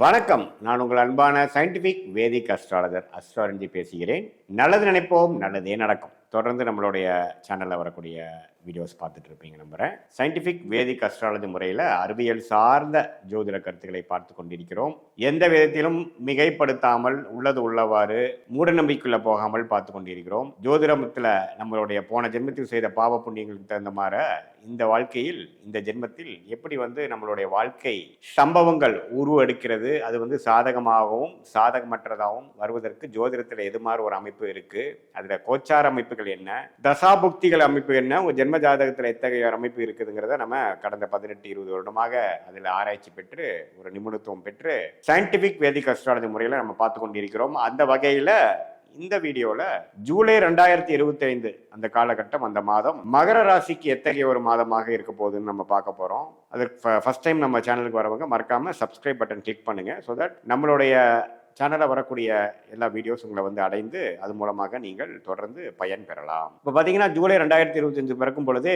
வணக்கம். நான் உங்கள் அன்பான சயின்டிஃபிக் வேதிக் அஸ்ட்ராலஜர் அஸ்ட்ராலஜி பேசுகிறேன். நல்லது நினைப்போம் நல்லதே நடக்கும். தொடர்ந்து நம்மளுடைய சேனலில் வரக்கூடிய வீடியோஸ் பார்த்துட்டு இருப்பீங்க நம்புகிறேன் சயின்டிஃபிக் வேதிக் அஸ்ட்ராலஜி முறையில் அறிவியல் சார்ந்த ஜோதிட கருத்துக்களை பார்த்து கொண்டிருக்கிறோம். எந்த விதத்திலும் மிகைப்படுத்தாமல் உள்ளது உள்ளவாறு மூட போகாமல் பார்த்து கொண்டிருக்கிறோம். ஜோதிடத்தில் நம்மளுடைய போன ஜென்மத்தில் செய்த பாவ புண்ணியங்களுக்கு தகுந்த மாதிரி இந்த வாழ்க்கையில் இந்த ஜென்மத்தில் எப்படி வந்து நம்மளுடைய வாழ்க்கை சம்பவங்கள் உருவெடுக்கிறது அது வந்து சாதகமாகவும் சாதகமற்றதாகவும் வருவதற்கு ஜோதிடத்தில் எது மாதிரி ஒரு அமைப்பு இருக்கு? அதில் கோச்சார அமைப்புகள் என்ன? தசாபுக்திகள் அமைப்பு என்ன? உங்கள் ஜென்ம ஜாதகத்தில் எத்தகைய ஒரு அமைப்பு இருக்குதுங்கிறத நம்ம கடந்த பதினெட்டு இருபது வருடமாக அதில் ஆராய்ச்சி பெற்று ஒரு நிபுணத்துவம் பெற்று சயின்டிபிக் வேதிக் அஸ்ட்ராலஜி முறையில் நம்ம பார்த்து கொண்டிருக்கிறோம். அந்த வகையில் இந்த வீடியோவில் ஜூலை ரெண்டாயிரத்தி இருபத்தி ஐந்து அந்த காலகட்டம் அந்த மாதம் மகர ராசிக்கு எத்தகைய ஒரு மாதமாக இருக்க போகுதுன்னு நம்ம பார்க்க போகிறோம் அதுக்கு ஃபர்ஸ்ட் டைம் நம்ம சேனலுக்கு வரவங்க மறக்காமல் சப்ஸ்கிரைப் பட்டன் கிளிக் பண்ணுங்கள் ஸோ தட் நம்மளுடைய சேனலில் வரக்கூடிய எல்லா வீடியோஸ் உங்களை வந்து அடைந்து அது மூலமாக நீங்கள் தொடர்ந்து பயன் பெறலாம். இப்போ பார்த்தீங்கன்னா ஜூலை ரெண்டாயிரத்தி இருபத்தஞ்சு பிறக்கும் பொழுது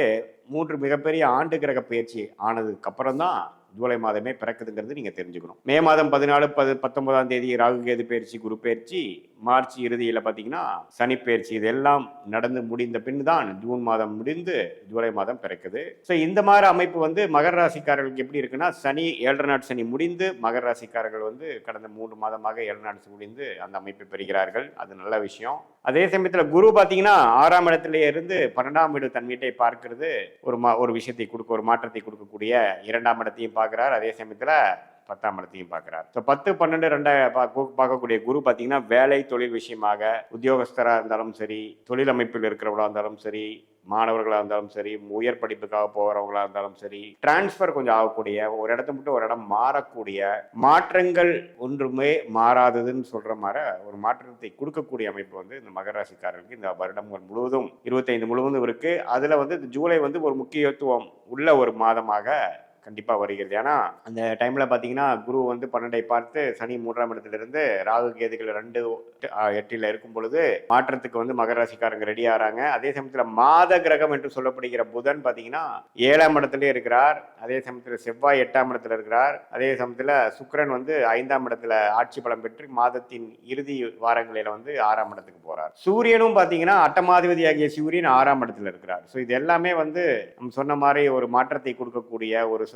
மூன்று மிகப்பெரிய ஆண்டு கிரக பயிற்சி ஆனதுக்கு அப்புறம் தான் ஜூலை மாதமே பிறக்குதுங்கிறது நீங்கள் தெரிஞ்சுக்கணும். மே மாதம் பதினாலு பது பத்தொன்பதாம் தேதி ராகு கேது பயிற்சி குரு பயிற்சி மார்ச் இறுதியில் பார்த்தீங்கன்னா சனிப்பெயர்ச்சி இதெல்லாம் நடந்து முடிந்த பின் தான் ஜூன் மாதம் முடிந்து ஜூலை மாதம் பிறக்குது. ஸோ இந்த மாதிரி அமைப்பு வந்து மகர ராசிக்காரர்களுக்கு எப்படி இருக்குன்னா சனி ஏழரை நாட் சனி முடிந்து மகர ராசிக்காரர்கள் வந்து கடந்த மூன்று மாதமாக ஏழரை நாட்ஸ் முடிந்து அந்த அமைப்பை பெறுகிறார்கள். அது நல்ல விஷயம். அதே சமயத்தில் குரு பார்த்தீங்கன்னா ஆறாம் இடத்துல இருந்து பன்னெண்டாம் வீடு தன் வீட்டை பார்க்கிறது ஒரு மா ஒரு விஷயத்தை கொடுக்க ஒரு மாற்றத்தை கொடுக்கக்கூடிய இரண்டாம் இடத்தையும் பார்க்குறார். அதே சமயத்தில் பத்தாம் இடத்தையும் பார்க்குறார். ஸோ பத்து பன்னெண்டு ரெண்டா பார்க்கக்கூடிய குரு பார்த்தீங்கன்னா வேலை தொழில் விஷயமாக உத்தியோகஸ்தராக இருந்தாலும் சரி தொழில் அமைப்பில் இருக்கிறவங்களா இருந்தாலும் சரி மாணவர்களாக இருந்தாலும் சரி உயர் படிப்புக்காக போகிறவங்களா இருந்தாலும் சரி டிரான்ஸ்ஃபர் கொஞ்சம் ஆகக்கூடிய ஒரு இடத்த விட்டு ஒரு இடம் மாறக்கூடிய மாற்றங்கள் ஒன்றுமே மாறாததுன்னு சொல்கிற மாதிரி ஒரு மாற்றத்தை கொடுக்கக்கூடிய அமைப்பு வந்து இந்த மகராசிக்காரர்களுக்கு இந்த வருடம் முழுவதும் இருபத்தைந்து முழுவதும் இருக்குது அதில் வந்து இந்த ஜூலை வந்து ஒரு முக்கியத்துவம் உள்ள ஒரு மாதமாக கண்டிப்பாக வருகிறது. ஏன்னா அந்த டைமில் பார்த்தீங்கன்னா குரு வந்து பன்னெண்டை பார்த்து சனி மூன்றாம் இடத்துலேருந்து ராகு கேதுகள் ரெண்டு எட்டில் இருக்கும் பொழுது மாற்றத்துக்கு வந்து மகர ராசிக்காரங்க ரெடி ஆகிறாங்க அதே சமயத்தில் மாத கிரகம் என்று சொல்லப்படுகிற புதன் பார்த்தீங்கன்னா ஏழாம் இடத்துல இருக்கிறார். அதே சமயத்தில் செவ்வாய் எட்டாம் இடத்துல இருக்கிறார். அதே சமயத்தில் சுக்கரன் வந்து ஐந்தாம் இடத்துல ஆட்சி பலம் பெற்று மாதத்தின் இறுதி வாரங்களில் வந்து ஆறாம் இடத்துக்கு போறார். சூரியனும் பார்த்தீங்கன்னா அட்டமாதிபதி ஆகிய சூரியன் ஆறாம் இடத்துல இருக்கிறார். ஸோ இது எல்லாமே வந்து நம்ம சொன்ன மாதிரி ஒரு மாற்றத்தை கொடுக்கக்கூடிய ஒரு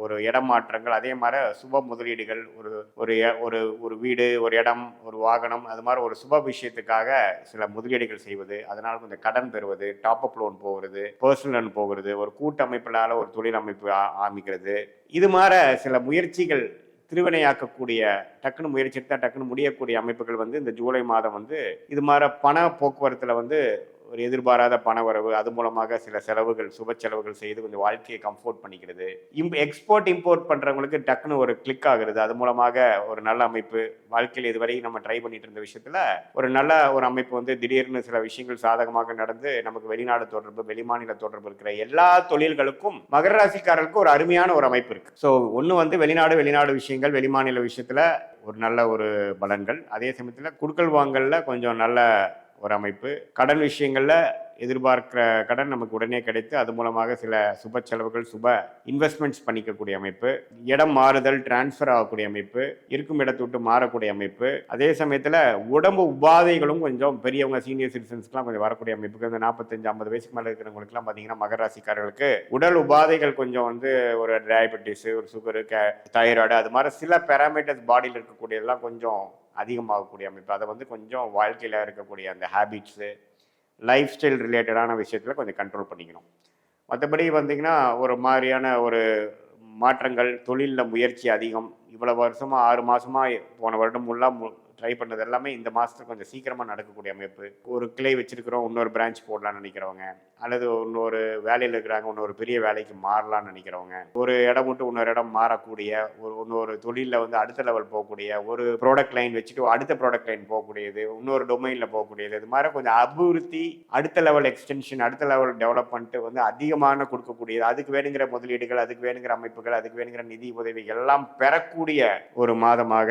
ஒரு இடமாற்றங்கள் அதே மாதிரி சுப முதலீடுகள் ஒரு ஒரு ஒரு ஒரு வீடு ஒரு இடம் ஒரு வாகனம் அது மாதிரி ஒரு சுப விஷயத்துக்காக சில முதலீடுகள் செய்வது அதனால் கொஞ்சம் கடன் பெறுவது டாப் அப் லோன் போகிறது பர்சனல் லோன் போகிறது ஒரு கூட்டமைப்பினால ஒரு தொழில் அமைப்பு ஆமிக்கிறது இது மாதிரி சில முயற்சிகள் திருவினையாக்கக்கூடிய டக்குன்னு முயற்சி எடுத்தால் டக்குன்னு முடியக்கூடிய அமைப்புகள் வந்து இந்த ஜூலை மாதம் வந்து இது மாதிரி பண போக்குவரத்தில் வந்து ஒரு எதிர்பாராத பணவரவு அது மூலமாக சில செலவுகள் சுப செலவுகள் செய்து கொஞ்சம் வாழ்க்கையை கம்ஃபோர்ட் பண்ணிக்கிறது. இம் எக்ஸ்போர்ட் இம்போர்ட் பண்ணுறவங்களுக்கு டக்குன்னு ஒரு கிளிக் ஆகுறது. அது மூலமாக ஒரு நல்ல அமைப்பு. வாழ்க்கையில் இதுவரை நம்ம ட்ரை பண்ணிட்டு இருந்த விஷயத்தில் ஒரு நல்ல ஒரு அமைப்பு வந்து திடீர்னு சில விஷயங்கள் சாதகமாக நடந்து நமக்கு வெளிநாடு தொடர்பு வெளிமாநில தொடர்பு இருக்கிற எல்லா தொழில்களுக்கும் மகர ராசிக்காரர்களுக்கு ஒரு அருமையான ஒரு அமைப்பு இருக்கு. ஸோ ஒன்று வந்து வெளிநாடு வெளிநாடு விஷயங்கள் வெளிமாநில விஷயத்தில் ஒரு நல்ல ஒரு பலன்கள். அதே சமயத்தில் குடுக்கல் வாங்கல்ல கொஞ்சம் நல்ல ஒரு அமைப்பு. கடன் விஷயங்களில் எதிர்பார்க்கிற கடன் நமக்கு உடனே கிடைத்து அது மூலமாக சில சுப செலவுகள் சுப இன்வெஸ்ட்மெண்ட்ஸ் பண்ணிக்கக்கூடிய அமைப்பு. இடம் மாறுதல் டிரான்ஸ்ஃபர் ஆகக்கூடிய அமைப்பு இருக்கும் இடத்தை விட்டு மாறக்கூடிய அமைப்பு. அதே சமயத்தில் உடம்பு உபாதைகளும் கொஞ்சம் பெரியவங்க சீனியர் சிட்டிசன்ஸ்க்குலாம் கொஞ்சம் வரக்கூடிய அமைப்பு இந்த நாற்பத்தஞ்சு ஐம்பது வயசுக்கு மேலே இருக்கிறவங்களுக்குலாம் பார்த்தீங்கன்னா மகராசிக்காரர்களுக்கு உடல் உபாதைகள் கொஞ்சம் வந்து ஒரு டயபெட்டிஸு ஒரு சுகரு க தைராய்டு அது மாதிரி சில பேராமீட்டர்ஸ் பாடியில் இருக்கக்கூடியதெல்லாம் கொஞ்சம் அதிகமாகக்கூடிய அமைப்பு. அதை வந்து கொஞ்சம் வாழ்க்கையில் இருக்கக்கூடிய அந்த ஹேபிட்ஸு லைஃப் ஸ்டைல் ரிலேட்டடான விஷயத்தில் கொஞ்சம் கண்ட்ரோல் பண்ணிக்கணும். மற்றபடி வந்தீங்கன்னா ஒரு மாதிரியான ஒரு மாற்றங்கள் தொழிலில் முயற்சி அதிகம். இவ்வளோ வருஷமாக ஆறு மாதமாக போன வருடம் ஃபுல்லாக ட்ரை பண்ணது எல்லாமே இந்த மாதத்துல கொஞ்சம் சீக்கிரமாக நடக்கக்கூடிய அமைப்பு. ஒரு கிளை வச்சிருக்கிறோம் இன்னொரு பிரான்ச் போடலாம்னு நினைக்கிறவங்க அல்லது இன்னொரு வேலையில் இருக்கிறாங்க இன்னொரு பெரிய வேலைக்கு மாறலாம்னு நினைக்கிறவங்க ஒரு இடம் விட்டு இன்னொரு இடம் மாறக்கூடிய ஒரு இன்னொரு தொழிலில் வந்து அடுத்த லெவல் போகக்கூடிய ஒரு ப்ராடக்ட் லைன் வச்சுட்டு அடுத்த ப்ராடக்ட் லைன் போகக்கூடியது இன்னொரு டொமைனில் போகக்கூடியது இது மாதிரி கொஞ்சம் அபிவிருத்தி அடுத்த லெவல் எக்ஸ்டென்ஷன் அடுத்த லெவல் டெவலப்மெண்ட் வந்து அதிகமான கொடுக்கக்கூடியது. அதுக்கு வேணுங்கிற முதலீடுகள் அதுக்கு வேணுங்கிற அமைப்புகள் அதுக்கு வேணுங்கிற நிதி உதவிகள் எல்லாம் பெறக்கூடிய ஒரு மாதமாக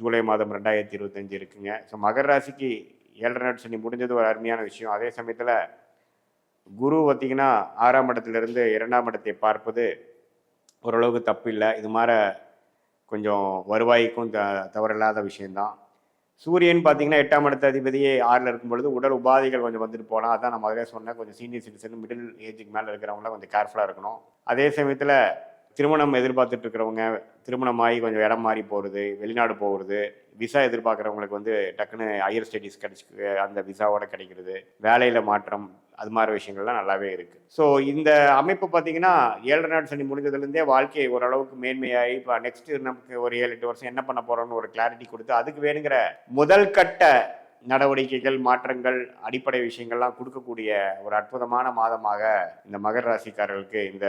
ஜூலை மாதம் ரெண்டாயிரத்தி இருபத்தஞ்சு இருக்குங்க. ஸோ மகர ராசிக்கு ஏழரை நாள் சனி முடிஞ்சது ஒரு அருமையான விஷயம். அதே சமயத்தில் குரு பார்த்தீங்கன்னா ஆறாம் இடத்துலேருந்து இரண்டாம் இடத்தை பார்ப்பது ஓரளவுக்கு தப்பு இல்லை. இது மாதிரி கொஞ்சம் வருவாய்க்கும் த தவறில்லாத விஷயந்தான் சூரியன் பார்த்தீங்கன்னா எட்டாம் இடத்த அதிபதியே ஆறில் இருக்கும் பொழுது உடல் உபாதைகள் கொஞ்சம் வந்துட்டு போகலாம் அதான் நான் முதலே சொன்னேன். கொஞ்சம் சீனியர் சிட்டிசன் மிடில் ஏஜுக்கு மேலே இருக்கிறவங்களாம் கொஞ்சம் கேர்ஃபுல்லாக இருக்கணும். அதே சமயத்தில் திருமணம் எதிர்பார்த்துட்டு இருக்கிறவங்க திருமணமாகி கொஞ்சம் இடம் மாறி போகிறது வெளிநாடு போகிறது விசா எதிர்பார்க்குறவங்களுக்கு வந்து டக்குன்னு ஹையர் ஸ்டடீஸ் கிடைச்சி அந்த விசாவோட கிடைக்கிறது வேலையில் மாற்றம் அது மாதிரி விஷயங்கள்லாம் நல்லாவே இருக்குது ஸோ இந்த அமைப்பு பார்த்தீங்கன்னா ஏழரை நாடு சனி முடிஞ்சதுலேருந்தே வாழ்க்கையை ஓரளவுக்கு மேன்மையாகி இப்போ நெக்ஸ்ட் நமக்கு ஒரு ஏழு எட்டு வருஷம் என்ன பண்ண போகிறோம்னு ஒரு கிளாரிட்டி கொடுத்து அதுக்கு வேணுங்கிற முதல் கட்ட நடவடிக்கைகள் மாற்றங்கள் அடிப்படை விஷயங்கள்லாம் கொடுக்கக்கூடிய ஒரு அற்புதமான மாதமாக இந்த மகர ராசிக்காரர்களுக்கு இந்த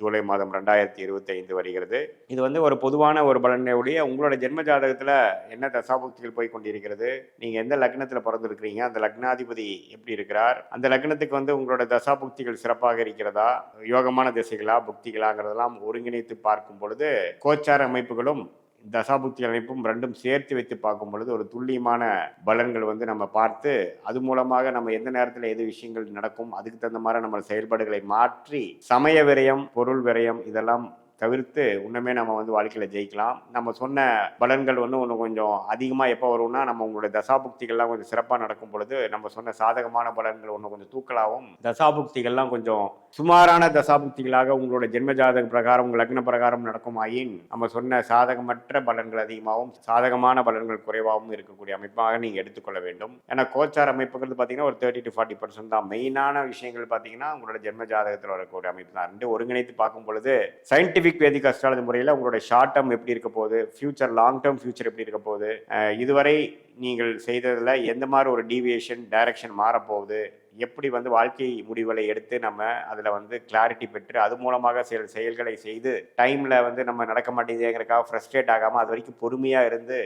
ஜூலை மாதம் ரெண்டாயிரத்தி இருபத்தி ஐந்து வருகிறது. இது வந்து ஒரு பொதுவான ஒரு பலனுடைய உங்களோட ஜென்ம ஜாதகத்தில் என்ன தசாபுக்திகள் போய் கொண்டிருக்கிறது? நீங்கள் எந்த லக்னத்தில் பிறந்திருக்கிறீங்க? அந்த லக்னாதிபதி எப்படி இருக்கிறார்? அந்த லக்னத்துக்கு வந்து உங்களோட தசாபுக்திகள் சிறப்பாக இருக்கிறதா? யோகமான திசைகளா புக்திகளாங்கிறதெல்லாம் ஒருங்கிணைத்து பார்க்கும் பொழுது கோச்சார அமைப்புகளும் தசாபுக்தி அமைப்பும் ரெண்டும் சேர்த்து வைத்து பார்க்கும் பொழுது ஒரு துல்லியமான பலன்கள் வந்து நம்ம பார்த்து அது மூலமாக நம்ம எந்த நேரத்தில் எது விஷயங்கள் நடக்கும் அதுக்கு தகுந்த மாதிரி நம்ம செயல்பாடுகளை மாற்றி சமய விரயம் பொருள் விரயம் இதெல்லாம் தவிர்த்து இன்னுமே நம்ம வந்து வாழ்க்கையில் ஜெயிக்கலாம். நம்ம சொன்ன பலன்கள் வந்து ஒன்று கொஞ்சம் அதிகமாக எப்போ வரும்னா நம்ம உங்களுடைய தசாபுக்திகள்லாம் கொஞ்சம் சிறப்பாக நடக்கும் பொழுது நம்ம சொன்ன சாதகமான பலன்கள் ஒன்று கொஞ்சம் தூக்கலாகவும் தசாபுக்திகள்லாம் கொஞ்சம் சுமாரான தசாபுக்திகளாக உங்களோட ஜென்ம ஜாதக பிரகாரம் உங்கள் லக்ன பிரகாரம் நடக்குமாயின் நம்ம சொன்ன சாதகமற்ற பலன்கள் அதிகமாகவும் சாதகமான பலன்கள் குறைவாகவும் இருக்கக்கூடிய அமைப்பாக நீங்கள் எடுத்துக்கொள்ள வேண்டும். ஏன்னா கோச்சார் அமைப்புகள் பார்த்தீங்கன்னா ஒரு தேர்ட்டி டு ஃபார்ட்டி பர்சன்ட் தான். மெயினான விஷயங்கள் பார்த்தீங்கன்னா உங்களோட ஜென்ம ஜாதகத்தில் வரக்கூடிய அமைப்பு தான். ரெண்டு ஒருங்கிணைத்து பார்க்கும் பொழுது சயின்டிஃபிக் வேதிக் அஸ்ட்ராலஜி முறையில் உங்களோட ஷார்ட் டேர்ம் எப்படி இருக்க போகுது? ஃபியூச்சர் லாங் டேர்ம் ஃபியூச்சர் எப்படி இருக்க போகுது? இதுவரை நீங்கள் செய்ததில் எந்த மாதிரி ஒரு டீவியேஷன் டைரக்ஷன் மாறப்போகுது? எப்படி வந்து வாழ்க்கை முடிவுகளை எடுத்து நம்ம அதில் வந்து கிளாரிட்டி பெற்று அது மூலமாக சில செயல்களை செய்து டைமில் வந்து நம்ம நடக்க மாட்டேங்குதுங்கிறக்காக ஃப்ரஸ்ட்ரேட் ஆகாமல் அது வரைக்கும் பொறுமையாக இருந்து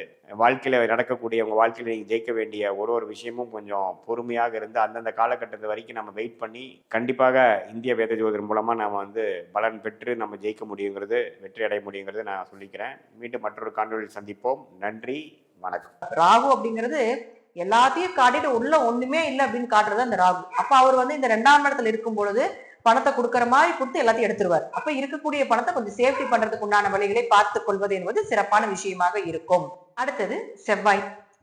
வாழ்க்கையில் நடக்கக்கூடிய உங்கள் வாழ்க்கையில் நீங்கள் ஜெயிக்க வேண்டிய ஒரு ஒரு விஷயமும் கொஞ்சம் பொறுமையாக இருந்து அந்தந்த காலகட்டத்து வரைக்கும் நம்ம வெயிட் பண்ணி கண்டிப்பாக இந்திய வேத ஜோதிடர் மூலமாக நம்ம வந்து பலன் பெற்று நம்ம ஜெயிக்க முடியுங்கிறது வெற்றி அடைய முடியுங்கிறது நான் சொல்லிக்கிறேன். மீண்டும் மற்றொரு காணொலியில் சந்திப்போம். நன்றி. வணக்கம். ராகு அப்படிங்கிறது எல்லாத்தையும் காட்டிட்டு உள்ள ஒண்ணுமே இல்லை அப்படின்னு காட்டுறது அந்த ராகு. அப்ப அவர் வந்து இந்த ரெண்டாம் இடத்துல இருக்கும் பொழுது பணத்தை கொடுக்கற மாதிரி கொடுத்து எல்லாத்தையும் எடுத்துருவார். அப்ப இருக்கக்கூடிய பணத்தை கொஞ்சம் சேஃப்டி பண்றதுக்கு உண்டான வழிகளை பார்த்துக் கொள்வது என்பது சிறப்பான விஷயமாக இருக்கும். அடுத்தது செவ்வாய்.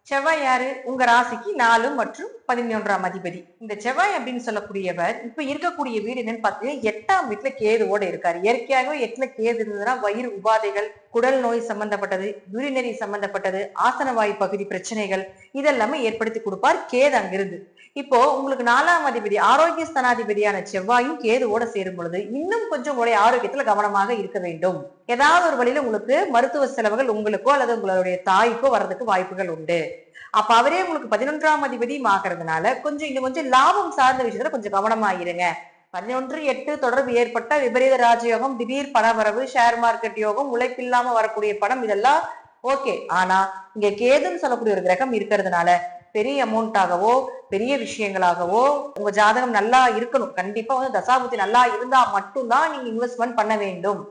செவ்வாய் யாரு? உங்க ராசிக்கு நாலு மற்றும் பதினொன்றாம் அதிபதி. இந்த செவ்வாய் அப்படின்னு சொல்லக்கூடியவர் இப்ப இருக்கக்கூடிய வீடு என்னன்னு பார்த்தீங்கன்னா எட்டாம் வீட்டுல கேதுவோட இருக்காரு. இயற்கையாகவே எட்டுல கேது இருந்ததுன்னா வயிறு உபாதைகள் குடல் நோய் சம்பந்தப்பட்டது யூரினரி சம்பந்தப்பட்டது ஆசனவாயு பகுதி பிரச்சனைகள் இதெல்லாமே ஏற்படுத்தி கொடுப்பார் கேது அங்கிருந்து. இப்போ உங்களுக்கு நாலாம் அதிபதி ஆரோக்கிய ஸ்தனாதிபதியான செவ்வாயும் கேதுவோட சேரும் பொழுது இன்னும் கொஞ்சம் உங்களுடைய ஆரோக்கியத்துல கவனமாக இருக்க வேண்டும். ஏதாவது ஒரு வழியில உங்களுக்கு மருத்துவ செலவுகள் உங்களுக்கோ அல்லது உங்களுடைய தாய்க்கோ வர்றதுக்கு வாய்ப்புகள் உண்டு. அப்ப அவரே உங்களுக்கு பதினொன்றாம் அதிபதியும் ஆகிறதுனால கொஞ்சம் இன்னும் கொஞ்சம் லாபம் சார்ந்த விஷயத்துல கொஞ்சம் கவனமாயிருங்க பதினொன்று எட்டு தொடர்பு ஏற்பட்ட விபரீத ராஜயோகம் திடீர் பணவரவு ஷேர் மார்க்கெட் யோகம் உழைப்பில்லாம வரக்கூடிய பணம் இதெல்லாம் ஓகே ஆனா இங்க கேதுன்னு சொல்லக்கூடிய ஒரு கிரகம் இருக்கிறதுனால பெரிய அமௌண்ட்டாகவோ பெரிய விஷயங்களாகவோ உங்க ஜாதகம் நல்லா இருக்கணும். கண்டிப்பா வந்து தசாபுத்தி நல்லா இருந்தா மட்டும்தான் நீங்க இன்வெஸ்ட்மெண்ட் பண்ண வேண்டும்.